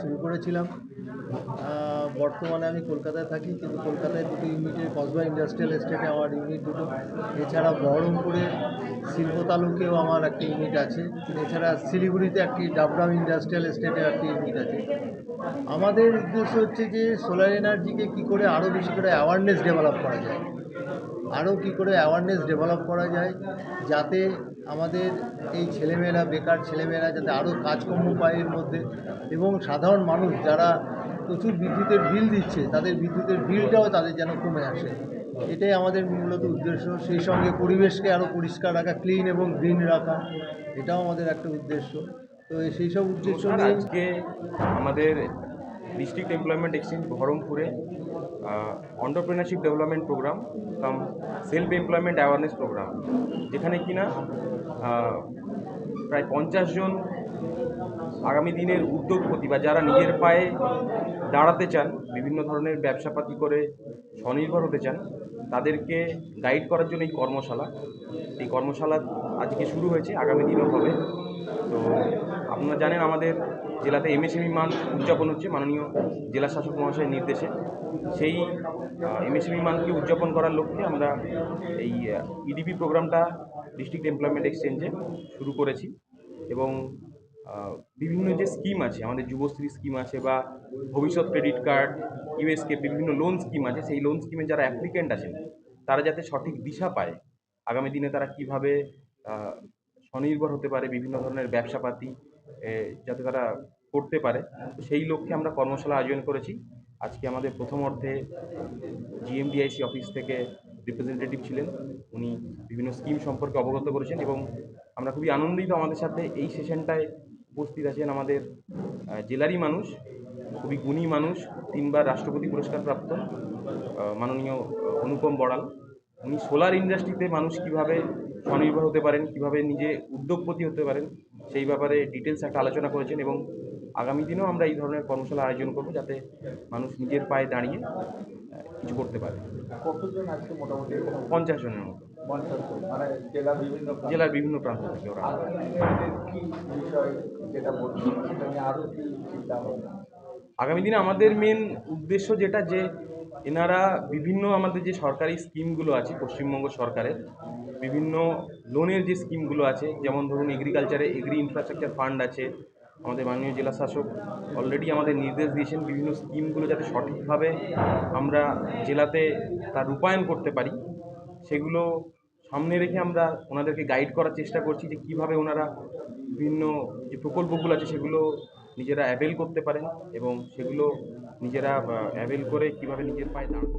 শুরু করেছিলাম। বর্তমানে আমি কলকাতায় থাকি, কিন্তু কলকাতায় দুটো ইউনিটের কসবা ইন্ডাস্ট্রিয়াল এস্টেটে আমার ইউনিট দুটো। এছাড়া বহরমপুরে শিল্প তালুকেও আমার একটি ইউনিট আছে। এছাড়া শিলিগুড়িতে একটি ডাবগ্রাম ইন্ডাস্ট্রিয়াল এস্টেটের একটি ইউনিট আছে। আমাদের উদ্দেশ্য হচ্ছে যে সোলার এনার্জিকে কী করে আরও বেশি করে অ্যাওয়ারনেস ডেভেলপ করা যায়। আরও কী করে অ্যাওয়ারনেস ডেভেলপ করা যায় যাতে আমাদের এই ছেলেমেয়েরা বেকার ছেলেমেয়েরা যাতে আরও কাজকর্ম পায় এর মধ্যে এবং সাধারণ মানুষ যারা প্রচুর বিদ্যুতের বিল দিচ্ছে তাদের বিদ্যুতের বিলটাও তাদের যেন কমে আসে। এটাই আমাদের মূলত উদ্দেশ্য। সেই সঙ্গে পরিবেশকে আরও পরিষ্কার রাখা ক্লিন এবং গ্রিন রাখা এটাও আমাদের একটা উদ্দেশ্য। তো সেই সব উদ্দেশ্য নিয়ে আজকে আমাদের ডিস্ট্রিক্ট এমপ্লয়মেন্ট এক্সচেঞ্জ বহরমপুরে entrepreneurship development programme cum self employment awareness programme যেখানে কিনা প্রায় পঞ্চাশ জন আগামী দিনের উদ্যোগপতি বা যারা নিজের পায়ে দাঁড়াতে চান, বিভিন্ন ধরনের ব্যবসাপাতি করে স্বনির্ভর হতে চান, তাদেরকে গাইড করার জন্য এই কর্মশালা। এই কর্মশালা আজকে শুরু হয়েছে, আগামী দিনও হবে। তো আপনারা জানেন আমাদের জেলাতে এমএসএমই মান উদযাপন হচ্ছে, মাননীয় জেলা শাসক মহাশয়ের নির্দেশে। সেই এমএসএমই মানকে উদযাপন করার লক্ষ্যে আমরা এই ইডিপি প্রোগ্রামটা ডিস্ট্রিক্ট এমপ্লয়মেন্ট এক্সচেঞ্জে শুরু করেছি এবং বিভিন্ন যে স্কিম আছে, আমাদের যুবশ্রী স্কিম আছে বা ভবিষ্যৎ ক্রেডিট কার্ড ইউএসকে বিভিন্ন লোন স্কিম আছে, সেই লোন স্কিমে যারা অ্যাপ্লিকেন্ট আছেন, তারা যাতে সঠিক দিশা পায়, আগামী দিনে তারা কীভাবে স্বনির্ভর হতে পারে বিভিন্ন ধরনের ব্যবসাপাতি যাতে তারা করতে পারে। সেই লক্ষ্যে আমরা কর্মশালা আয়োজন করেছি। আজকে আমাদের প্রথম অর্ধে জিএমডিআইসি অফিস থেকে রিপ্রেজেন্টেটিভ ছিলেন। উনি বিভিন্ন স্কিম সম্পর্কে অবগত করেছেন এবং আমরা খুবই আনন্দিত আমাদের সাথে এই সেশনটায় উপস্থিত আছেন আমাদের জেলারই মানুষ, খুবই গুণী মানুষ, তিনবার রাষ্ট্রপতি পুরস্কার প্রাপ্ত মাননীয় অনুপম বড়াল। উনি সোলার ইন্ডাস্ট্রিতে মানুষ কীভাবে স্বনির্ভর হতে পারেন কীভাবে নিজে উদ্যোগপতি হতে পারেন সেই ব্যাপারে ডিটেলস একটা আলোচনা করেছেন এবং আগামী দিনেও আমরা এই ধরনের কর্মশালা আয়োজন করব যাতে মানুষ নিজের পায়ে দাঁড়িয়ে কিছু করতে পারে কতজন আজকে মোটামুটি পঞ্চাশ জনের মতো পঞ্চাশ জন? মানে জেলার বিভিন্ন প্রান্ত। জেলার বিভিন্ন প্রান্ত থেকে ওরা কি বিষয় যেটা বলছেন সেটা নিয়ে আরও কি চিন্তা ভাবনা আগামী দিনে আমাদের মেন উদ্দেশ্য যেটা যে এনারা বিভিন্ন আমাদের যে সরকারি স্কিমগুলো আছে, পশ্চিমবঙ্গ সরকারের, বিভিন্ন লোনের যে স্কিমগুলো আছে, যেমন ধরুন এগ্রিকালচারে এগ্রি ইনফ্রাস্ট্রাকচার ফান্ড আছে, আমাদের মাননীয় জেলা শাসক অলরেডি আমাদের নির্দেশ দিয়েছেন বিভিন্ন স্কিমগুলো যাতে সঠিকভাবে আমরা জেলাতে তার রূপায়ণ করতে পারি, সেগুলো সামনে রেখে আমরা ওনাদেরকে গাইড করার চেষ্টা করছি যে কীভাবে ওনারা বিভিন্ন যে প্রকল্পগুলো আছে সেগুলো নিজেরা অ্যাভেল করতে পারেন এবং সেগুলো নিজেরা অ্যাভেল করে কীভাবে নিজের পায়ে দাঁড়াতে